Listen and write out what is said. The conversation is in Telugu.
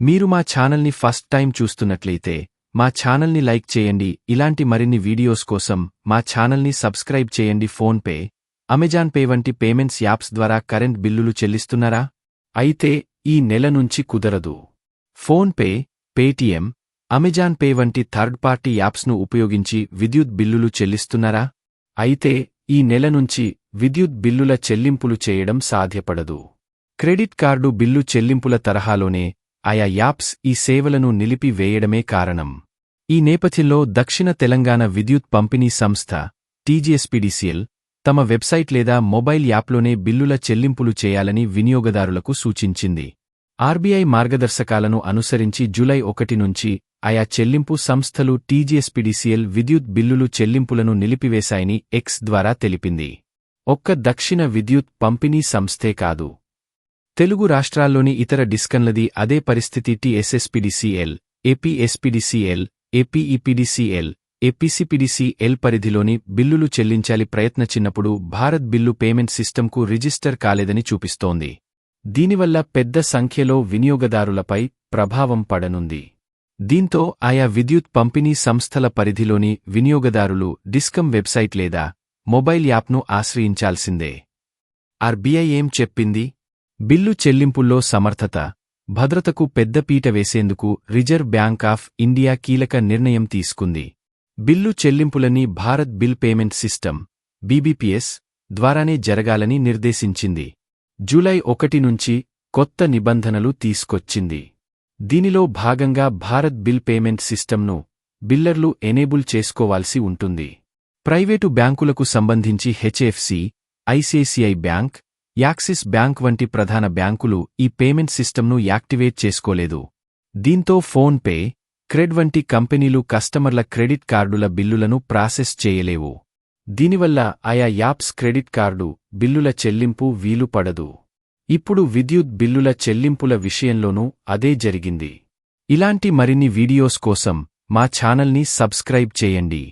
మీరు మా ఛానల్ని ఫస్ట్ టైం చూస్తున్నట్లయితే మా ఛానల్ని లైక్ చేయండి. ఇలాంటి మరిన్ని వీడియోస్ కోసం మా ఛానల్ని సబ్స్క్రైబ్ చేయండి. ఫోన్పే అమెజాన్ పే వంటి పేమెంట్స్ యాప్స్ ద్వారా కరెంట్ బిల్లులు చెల్లిస్తున్నారా? అయితే ఈ నెల నుంచి కుదరదు. ఫోన్పే పేటీఎం అమెజాన్ పే వంటి థర్డ్ పార్టీ యాప్స్ను ఉపయోగించి విద్యుత్ బిల్లులు చెల్లిస్తున్నారా? అయితే ఈ నెల నుంచి విద్యుత్ బిల్లుల చెల్లింపులు చేయడం సాధ్యపడదు. క్రెడిట్ కార్డు బిల్లు చెల్లింపుల తరహాలోనే ఆయా యాప్స్ ఈ సేవలను నిలిపివేయడమే కారణం. ఈ నేపథ్యంలో దక్షిణ తెలంగాణ విద్యుత్ పంపిణీ సంస్థ టీజీఎస్పీడీసీఎల్ తమ వెబ్సైట్ లేదా మొబైల్ యాప్లోనే బిల్లుల చెల్లింపులు చేయాలని వినియోగదారులకు సూచించింది. ఆర్బీఐ మార్గదర్శకాలను అనుసరించి జూలై ఒకటి నుంచి ఆయా చెల్లింపు సంస్థలు టీజీఎస్పీడీసీఎల్ విద్యుత్ బిల్లులు చెల్లింపులను నిలిపివేశాయని ఎక్స్ ద్వారా తెలిపింది. ఒక్క దక్షిణ విద్యుత్ పంపిణీ సంస్థే కాదు. తెలుగు రాష్ట్రాల్లోని ఇతర డిస్కన్లది అదే పరిస్థితి టీఎస్ఎస్పిడిసిఎల్ ఏపీఎస్పిడిసిఎల్ ఏపీఈపిడిసిఎల్ ఏపీసీపీడీసీఎల్ పరిధిలోని బిల్లులు చెల్లించాలి ప్రయత్న చిన్నప్పుడు భారత్ బిల్లు పేమెంట్ సిస్టంకు రిజిస్టర్ కాలేదని చూపిస్తోంది. దీనివల్ల పెద్ద సంఖ్యలో వినియోగదారులపై ప్రభావం పడనుంది. దీంతో ఆయా విద్యుత్ పంపిణీ సంస్థల పరిధిలోని వినియోగదారులు డిస్కమ్ వెబ్సైట్ లేదా మొబైల్ యాప్ను ఆశ్రయించాల్సిందే. ఆర్బీఐ ఏం చెప్పింది? బిల్లు చెల్లింపుల్లో సమర్థత భద్రతకు పెద్దపీట వేసేందుకు రిజర్వ్ బ్యాంక్ ఆఫ్ ఇండియా కీలక నిర్ణయం తీసుకుంది. Bill చెల్లింపులని Bharat bill payment system BBPS ద్వారానే జరగాలని నిర్దేశించింది. జూలై ఒకటి నుంచి కొత్త నిబంధనలు తీసుకొచ్చింది. దీనిలో భాగంగా భారత్ బిల్ పేమెంట్ సిస్టమ్ను బిల్లర్లు ఎనేబుల్ చేసుకోవాల్సి ఉంటుంది. ప్రైవేటు బ్యాంకులకు సంబంధించి HDFC ICICI bank Axis bank వంటి ప్రధాన బ్యాంకులు ఈ పేమెంట్ సిస్టమ్ను యాక్టివేట్ చేసుకోలేదు. దీంతో ఫోన్ పే క్రెడ్ వంటి కంపెనీలు కస్టమర్ల క్రెడిట్ కార్డుల బిల్లులను ప్రాసెస్ చేయలేవు. దీనివల్ల ఆయా యాప్స్ క్రెడిట్ కార్డు బిల్లుల చెల్లింపు వీలు పడదు. ఇప్పుడు విద్యుత్ బిల్లుల చెల్లింపుల విషయంలోనూ అదే జరిగింది. ఇలాంటి మరిన్ని వీడియోస్ కోసం మా ఛానల్ని సబ్స్క్రైబ్ చేయండి.